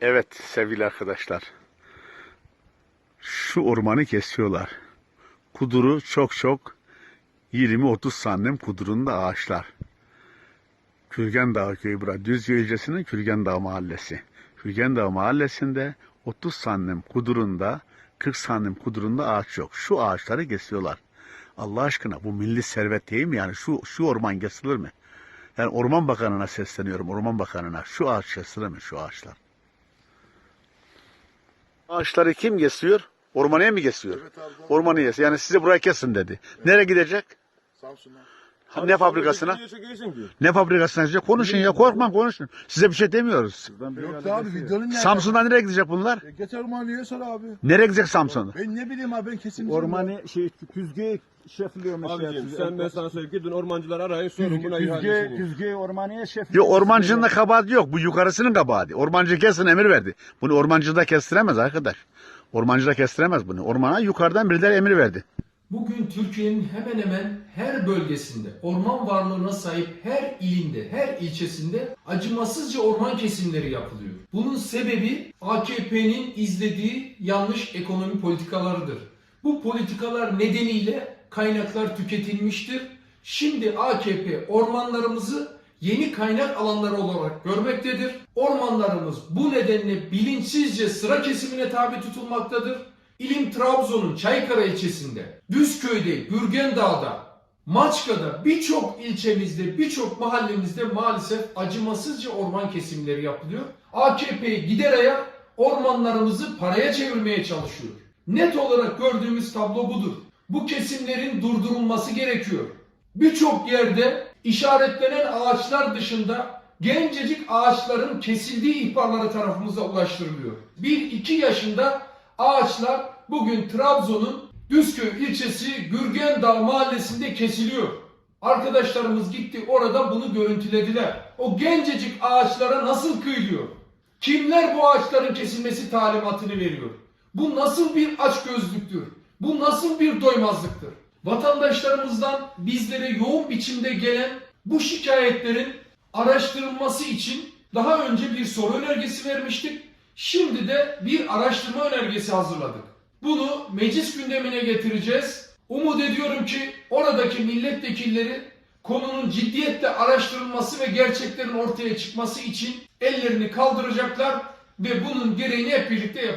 Evet sevgili arkadaşlar. Şu ormanı kesiyorlar. Kuduru çok çok 20-30 santim kudurunda ağaçlar. Kürgen Dağı köyü bura. Düzce ilçesinin Kürgen Dağı mahallesi. Kürgen Dağı mahallesinde 30 santim kudurunda 40 santim kudurunda ağaç yok. Şu ağaçları kesiyorlar. Allah aşkına bu milli servet değil mi? Yani şu, şu orman kesilir mi? Yani Orman Bakanı'na sesleniyorum. Orman Bakanı'na. Şu ağaç kesilir mi? Şu ağaçlar. Ağaçları kim kesiyor? Ormanıya mı kesiyor? Evet abi. Ormanı yes. Yani size buraya kesin dedi. Nereye gidecek? Samsun'a. Ha, ne fabrikasına? Ne fabrikasına gidecek? Konuşun ya korkma konuşun. Size bir şey demiyoruz. Yok da abi videonun nerede? Samsun'dan nereye gidecek bunlar? E, Getir ormanı sor abi. Nereye gidecek Samsun'a? Ben ne bileyim abi ben kesin. Ormanı şey küzge şefliyor mesela. Abicim sen ben sana söyleyeyim gidin ormancılar arayın sorun buna Küzge, ihalesini. küzge ormanı şefliyor. Yok ormancının da kabahati yok. Bu yukarısının kabahati. Ormancı kesin emir verdi. Bunu ormancı da kestiremez arkadaş. Ormancı da kestiremez bunu. Ormana yukarıdan birileri emir verdi. Bugün Türkiye'nin hemen hemen her bölgesinde, orman varlığına sahip her ilinde, her ilçesinde acımasızca orman kesimleri yapılıyor. Bunun sebebi AKP'nin izlediği yanlış ekonomi politikalarıdır. Bu politikalar nedeniyle kaynaklar tüketilmiştir. Şimdi AKP ormanlarımızı yeni kaynak alanları olarak görmektedir. Ormanlarımız bu nedenle bilinçsizce sıra kesimine tabi tutulmaktadır. İlim Trabzon'un Çaykara ilçesinde, Düzköy'de, Gürgendağ'da, Maçka'da birçok ilçemizde, birçok mahallemizde maalesef acımasızca orman kesimleri yapılıyor. AKP gider ayak ormanlarımızı paraya çevirmeye çalışıyor. Net olarak gördüğümüz tablo budur. Bu kesimlerin durdurulması gerekiyor. Birçok yerde işaretlenen ağaçlar dışında gencecik ağaçların kesildiği ihbarları tarafımıza ulaştırılıyor. 1-2 yaşında ağaçlar bugün Trabzon'un Düzköy ilçesi Gürgendağ mahallesinde kesiliyor. Arkadaşlarımız gitti orada bunu görüntülediler. O gencecik ağaçlara nasıl kıyılıyor? Kimler bu ağaçların kesilmesi talimatını veriyor? Bu nasıl bir açgözlüktür? Bu nasıl bir doymazlıktır? Vatandaşlarımızdan bizlere yoğun biçimde gelen bu şikayetlerin araştırılması için daha önce bir soru önergesi vermiştik. Şimdi de bir araştırma önergesi hazırladık. Bunu meclis gündemine getireceğiz. Umut ediyorum ki oradaki milletvekilleri konunun ciddiyetle araştırılması ve gerçeklerin ortaya çıkması için ellerini kaldıracaklar ve bunun gereğini hep birlikte yapacaklar.